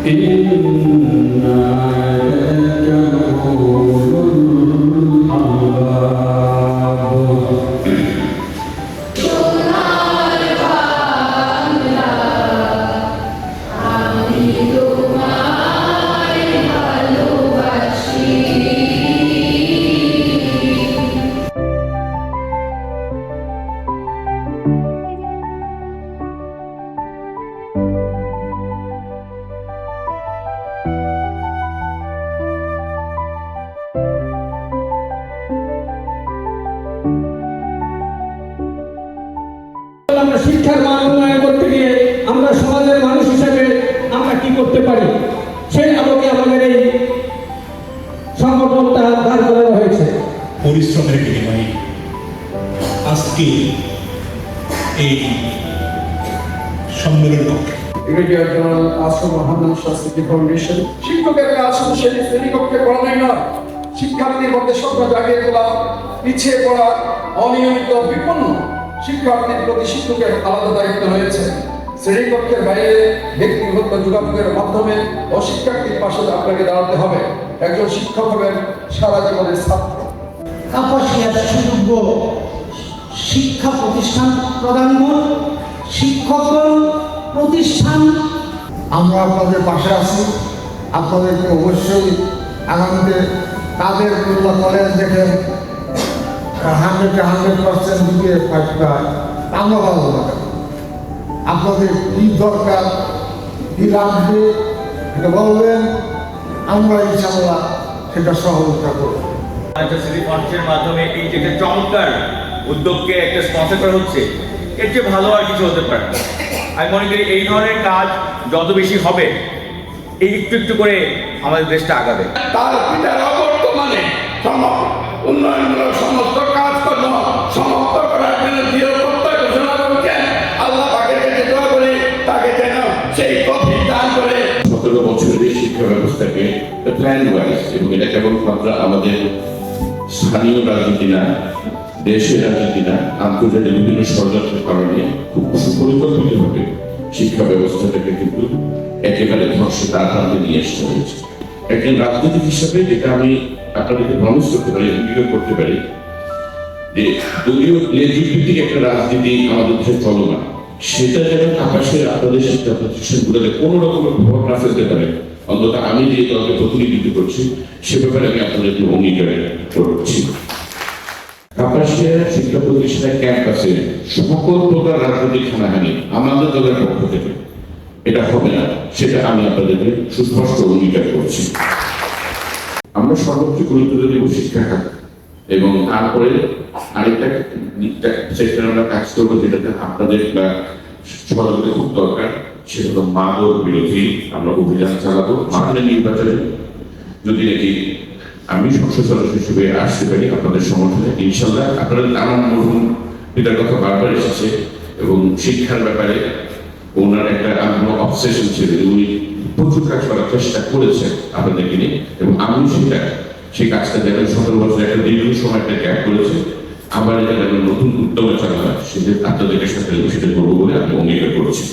আমরা পরিশ্রমের বিনিময়ে আজকে এই সম্মেলন ফাউন্ডেশন শিক্ষকের শিক্ষার্থীর মধ্যে শিক্ষকের আলাদা দায়িত্ব শ্রেণীকক্ষের বাইরে ব্যক্তিগত যোগাযোগের মাধ্যমে ও শিক্ষার্থীর পাশে আপনাকে দাঁড়াতে হবে। একজন শিক্ষক হবেন সারা জীবনের ছাত্র। কাপাসিয়ার সুযোগ্য শিক্ষা প্রতিষ্ঠান প্রদানগণ শিক্ষকগণ প্রতিষ্ঠান। আমরা আপনাদের পাশে আছি। আপনাদেরকে অবশ্যই আগামীতে তাদের তুলনা কলেজ দেখে হান্ড্রেড হান্ড্রেড পার্সেন্ট দিকে আমরা ভালো লাগে আপনাদের কী দরকার, কী লাগবে, এটা বলবেন, আমরা ইনশাল্লাহ সেটা সহযোগিতা করব। সিটি ফান্ডসের মাধ্যমে এই যে একটা চমৎকার উদ্যোগকে একটা স্পন্সর করা হচ্ছে এর চেয়ে ভালো আর কিছু হতে পারে না। আমি মনে করি এই ধরনের কাজ যত বেশি হবে এই একটু একটু করে আমাদের দেশটা আগাবে। তার পিতার অবর্তমানে উন্নয়নমূলক সমস্ত কাজকর্ম সমাপ্ত করার জন্য দৃঢ় প্রত্যয় ঘোষণা করেছেন। আল্লাহ তাকে কাছে দোয়া করে তাকে যেন সেই কফি দান করে। সতেরো বছরের শিক্ষা ব্যবস্থাকে প্ল্যান ওয়াইজ এবং এটা কেবলমাত্র আমাদের স্থানীয় রাজনীতি না, দেশের রাজনীতি না, আন্তর্জাতিক বিভিন্ন ষড়যন্ত্রের কারণে খুব সুপরিকল্পিতভাবে শিক্ষা ব্যবস্থাটাকে কিন্তু একেবারে ধ্বংসের আঘাতে নিয়ে আসতে হয়েছে একজন রাজনীতিক হিসাবে যেটা আমি আপনাদেরকে প্রমিস করতে পারি, অঙ্গীকার করতে পারি, যে দলীয় লেজভিত্তিক একটা রাজনীতি আমাদের দেশে চলমান। সেটা যেন আকাশের আপনাদের শিক্ষা প্রতিষ্ঠানগুলোতে কোনো রকমের প্রভাব না ফেলতে পারে অন্তত আমি যে দলকে প্রতিনিধিত্ব করছি, সে ব্যাপারে আমি আপনাদেরকে অঙ্গীকার করছি। কাপাসিয়া শিক্ষা প্রতিষ্ঠানের ক্যাম্পাসে সকল প্রকার রাজনৈতিক হানাহানি আমাদের দলের পক্ষ থেকে। এটা হবে না, সেটা আমি আপনাদেরকে সুস্পষ্ট অঙ্গীকার করছি। আমরা সর্বোচ্চ গুরুত্ব শিক্ষা খাত। এবং তারপরে আরেকটা সেক্টরে আমরা কাজ করব, যেটাতে আপনাদের বা সহযোগিতা খুব দরকার। সেটা হলো মাদক বিরোধী। আমরা অভিযান চালাবো। মাঠের নির্বাচনে যদি নাকি আমি সংসদ সদস্য হিসেবে আসতে পারি আপনাদের সমর্থনে ইনশাল্লাহ আপনাদের নানান মরহুম পিতার কথা বারবার এসেছে এবং শিক্ষার ব্যাপারে ওনার একটা আগ্রহ অবসেশন ছিল উনি প্রচুর কাজ করার চেষ্টা করেছেন আপনাদেরকে নিয়ে। এবং আমি সেটা, সেই কাজটা যেন সতেরো বছর একটা দীর্ঘ সময় একটা গ্যাপ করেছে। আবার এটা নতুন উদ্যোগ চালানো সেটা আপনাদের সাথে সেটা করব বলে আমি অঙ্গীকার করছি।